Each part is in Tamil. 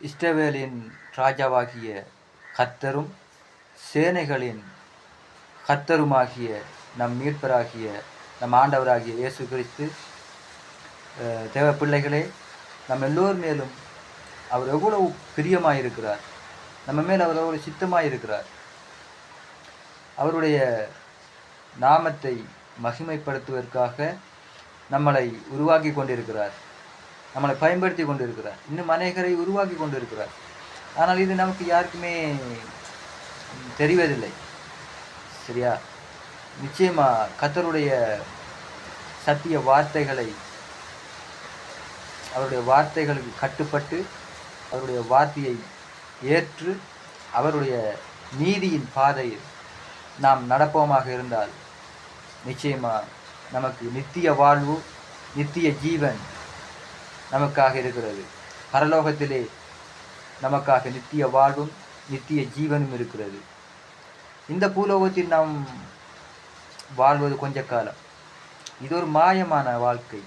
இஸ்ரவேலின் ராஜாவாகிய கர்த்தரும் சேனைகளின் கர்த்தருமாகிய நம் மீட்பராகிய நம் ஆண்டவராகிய இயேசு கிறிஸ்து தேவ பிள்ளைகளே நம் எல்லோர் மேலும் அவர் எவ்வளவு பிரியமாக இருக்கிறார் நம்ம மேல் அவர் எவ்வளவு சித்தமாக இருக்கிறார் அவருடைய நாமத்தை மகிமைப்படுத்துவதற்காக நம்மளை உருவாக்கி கொண்டிருக்கிறார். நம்மளை பயன்படுத்தி கொண்டிருக்கிறார். இன்னும் அநேகரை உருவாக்கி கொண்டு இருக்கிறார் ஆனால் இது நமக்கு யாருக்குமே தெரிவதில்லை. சரியா? நிச்சயமாக கத்தருடைய சத்திய வார்த்தைகளை அவருடைய வார்த்தைகளுக்கு கட்டுப்பட்டு அவருடைய வார்த்தையை ஏற்று அவருடைய நீதியின் பாதையில் நாம் நடப்போமாக இருந்தால் நிச்சயமாக நமக்கு நித்திய வாழ்வு நித்திய ஜீவன் நமக்காக இருக்கிறது. பரலோகத்திலே நமக்காக நித்திய வாழ்வும் நித்திய ஜீவனும் இருக்கிறது. இந்த பூலோகத்தில் நாம் வாழ்வது கொஞ்ச காலம். இது ஒரு மாயமான வாழ்க்கை.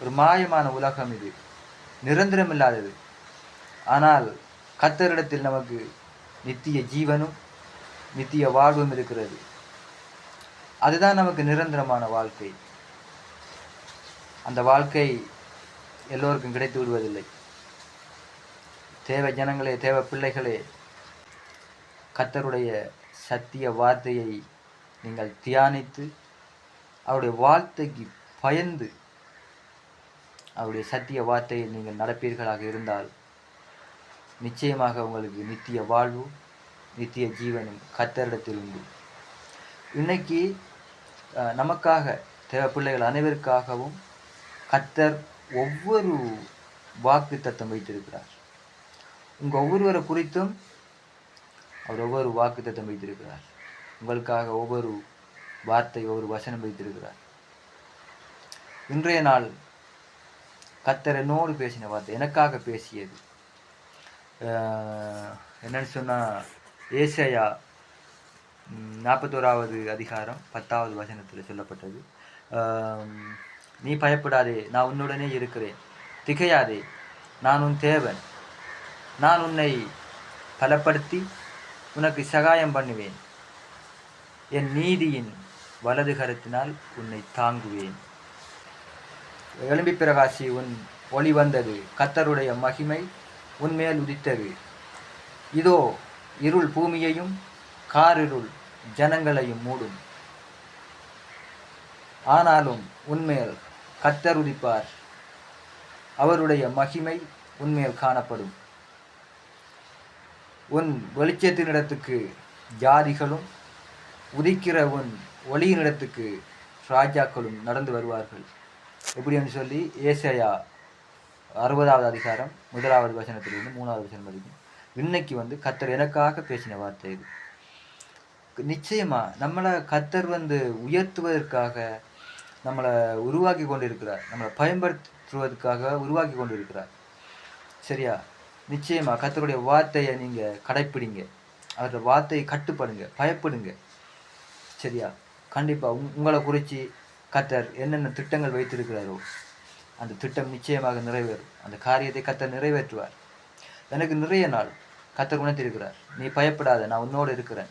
ஒரு மாயமான உலகம் இது. நிரந்தரம் இல்லாதது ஆனால் கத்தரிடத்தில் நமக்கு நித்திய ஜீவனும் நித்திய வாழ்வும் இருக்கிறது. அதுதான் நமக்கு நிரந்தரமான வாழ்க்கை. அந்த வாழ்க்கை எல்லோருக்கும் கிடைத்து விடுவதில்லை. தேவ ஜனங்களே தேவ பிள்ளைகளே கத்தருடைய சத்திய வார்த்தையை நீங்கள் தியானித்து அவருடைய வார்த்தைக்கு பயந்து அவருடைய சத்திய வார்த்தையை நீங்கள் நடப்பீர்களாக இருந்தால் நிச்சயமாக உங்களுக்கு நித்திய வாழ்வு நித்திய ஜீவனும் கத்தரிடத்தில் உண்டு. இன்னைக்கு நமக்காக தேவ பிள்ளைகள் அனைவருக்காகவும் கத்தர் ஒவ்வொரு வாக்கு தத்தம் வைத்திருக்கிறார். உங்கள் ஒவ்வொருவரை குறித்தும் அவர் ஒவ்வொரு வாக்கு தத்தம் வைத்திருக்கிறார். உங்களுக்காக ஒவ்வொரு வார்த்தை ஒவ்வொரு வசனம் வைத்திருக்கிறார். இன்றைய நாள் கத்தர் என்னோடு பேசின வார்த்தை எனக்காக பேசியது. என்னன்னு சொன்னால் ஏசையா நாற்பத்தோராவது அதிகாரம் பத்தாவது வசனத்தில் சொல்லப்பட்டது. நீ பயப்படாதே நான் உன்னுடனே இருக்கிறேன். திகையாதே நான் உன் தேவன். நான் உன்னை பலப்படுத்தி உனக்கு சகாயம் பண்ணுவேன். என் நீதியின் வலது கரத்தினால் உன்னை தாங்குவேன். எலும்பி பிரகாசி உன் ஒளி வந்தது. கத்தருடைய மகிமை உன்மேல் உதித்தது. இதோ இருள் பூமியையும் காரிருள் ஜனங்களையும் மூடும். ஆனாலும் உன்மேல் கத்தர் உதிப்பார். அவருடைய மகிமை உன்மேல் காணப்படும். உன் வெளிச்சத்தினிடத்துக்கு ஜாதிகளும் உதிக்கிற உன் ஒளியினிடத்துக்கு ராஜாக்களும் நடந்து வருவார்கள். எப்படின்னு சொல்லி ஏசையா அறுபதாவது அதிகாரம் முதலாவது வசனத்திலிருந்து மூணாவது வசனம் வரைக்கும். இன்னைக்கு வந்து கத்தர் எனக்காக பேசின வார்த்தை இது. நிச்சயமா நம்மளை கத்தர் வந்து உயர்த்துவதற்காக நம்மளை உருவாக்கி கொண்டிருக்கிறார். நம்மளை பயன்படுத்துவதற்காக உருவாக்கி கொண்டிருக்கிறார். சரியா? நிச்சயமாக கத்தருடைய வார்த்தையை நீங்கள் கடைப்பிடிங்க. அவருடைய வார்த்தையை கட்டுப்படுங்க பயப்படுங்க. சரியா? கண்டிப்பாக உங்- உங்களை குறித்து கத்தர் என்னென்ன திட்டங்கள் வைத்திருக்கிறாரோ அந்த திட்டம் நிச்சயமாக நிறைவேறும். அந்த காரியத்தை கத்தர் நிறைவேற்றுவார். எனக்கு நிறைய நாள் கத்தர் உணர்த்திருக்கிறார் நீ பயப்படாத நான் உன்னோடு இருக்கிறேன்.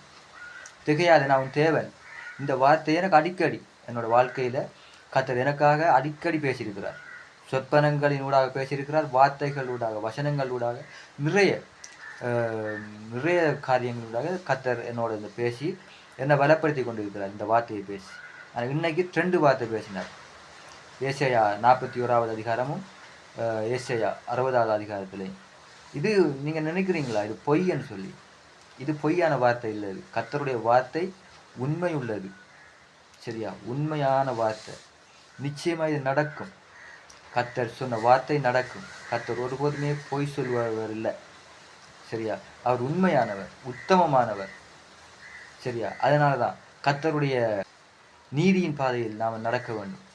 திகையாத நான் உன் தேவன். இந்த வார்த்தையை எனக்கு அடிக்கடி என்னோடய வாழ்க்கையில் கத்தர் எனக்காக அடிக்கடி பேசியிருக்கிறார். சொற்பனங்களின் ஊடாக பேசியிருக்கிறார் வார்த்தைகள் ஊடாக வசனங்கள் ஊடாக நிறைய நிறைய காரியங்களூடாக கத்தர் என்னோட இந்த பேசி என்னை பலப்படுத்தி கொண்டிருக்கிறார் இந்த வார்த்தையை பேசி. ஆனால் இன்னைக்கு ரெண்டு வார்த்தை பேசினார். ஏசையா நாற்பத்தி ஓராவது அதிகாரமும் ஏசையா அறுபதாவது அதிகாரத்திலையும் இது நீங்கள் நினைக்கிறீங்களா? இது பொய்ன்னு சொல்லி. இது பொய்யான வார்த்தை இல்லை. கத்தருடைய வார்த்தை உண்மை உள்ளது. சரியா? உண்மையான வார்த்தை. நிச்சயமா இது நடக்கும். கத்தர் சொன்ன வார்த்தை நடக்கும். கத்தர் ஒருபோதுமே பொய் சொல்வார் இல்லை சரியா? அவர் உண்மையானவர் உத்தமமானவர். சரியா? அதனால தான் கத்தருடைய நீதியின் பாதையில் நாம் நடக்க வேண்டும்.